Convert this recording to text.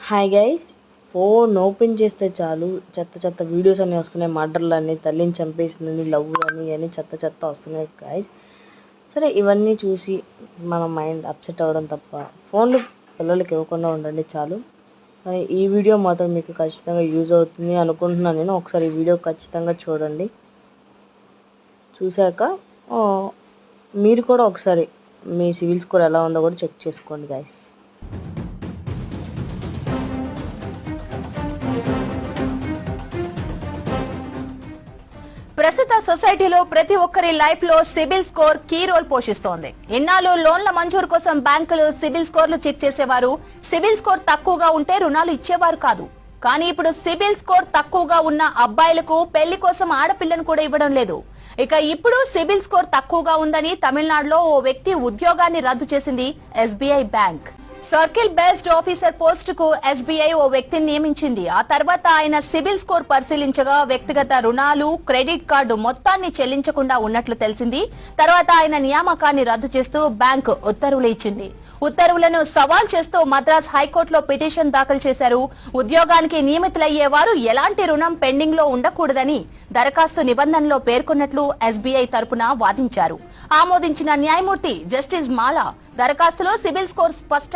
Hi guys phone open చేస్తే చాలు. చెత్త చెత్త వీడియోస్ అన్నీ వస్తున్నాయి. మర్డర్లు తల్లిని చంపేసిందని లవ్ అని అని చెత్త చెత్త వస్తున్నాయి గైస్ సరే ఇవన్నీ చూసి మన మైండ్ అప్సెట్ అవ్వడం తప్ప ఫోన్లు పిల్లలకి ఇవ్వకుండా ఉండండి చాలు. కానీ ఈ వీడియో మాత్రం మీకు ఖచ్చితంగా యూజ్ అవుతుంది అనుకుంటున్నాను నేను. ఒకసారి ఈ వీడియో ఖచ్చితంగా చూడండి. చూశాక మీరు కూడా ఒకసారి మీ సివిల్ స్కోర్ ఎలా ఉందో కూడా చెక్ చేసుకోండి గైస్ సొసైటీలో ప్రతి ఒక్కరి లైఫ్లో సిబిల్ స్కోర్ కీ రోల్ పోషిస్తోంది. ఇన్నాళ్ళు లోన్ల మంజూరు కోసం బ్యాంకులు సిబిల్ స్కోర్లు చెక్ చేసేవారు. సిబిల్ స్కోర్ తక్కువగా ఉంటే రుణాలు ఇచ్చేవారు కాదు. కానీ ఇప్పుడు సిబిల్ స్కోర్ తక్కువగా ఉన్న అబ్బాయిలకు పెళ్ళి కోసం ఆడపిల్లను కూడా ఇవ్వడం లేదు. ఇక ఇప్పుడు సిబిల్ స్కోర్ తక్కువగా ఉందని తమిళనాడులో ఓ వ్యక్తి ఉద్యోగాన్ని రద్దు చేసింది SBI bank. Circle based officer పోస్ట్కు SBI ఓ వ్యక్తిని నియమించింది. ఆ తర్వాత ఆయన సిబిల్ స్కోర్ పరిశీలించగా వ్యక్తిగత రుణాలు క్రెడిట్ కార్డు మొత్తాన్ని చెల్లించకుండా ఉన్నట్లు తెలిసింది. తర్వాత ఆయన నియామకాన్ని రద్దు చేస్తూ బ్యాంకు ఉత్తర్వులు ఇచ్చింది. ఉత్తర్వులను సవాల్ చేస్తూ మద్రాస్ హైకోర్టులో పిటిషన్ దాఖలు చేశారు. ఉద్యోగానికి నియమితులయ్యేవారు ఎలాంటి రుణం పెండింగ్లో ఉండకూడదని దరఖాస్తు నిబంధనలో పేర్కొన్నట్లు ఎస్బీఐ తరపున వాదించారు. ఆమోదించిన న్యాయమూర్తి జస్టిస్ మాలా దరఖాస్తులో సిబిల్ స్కోర్ స్పష్టంగా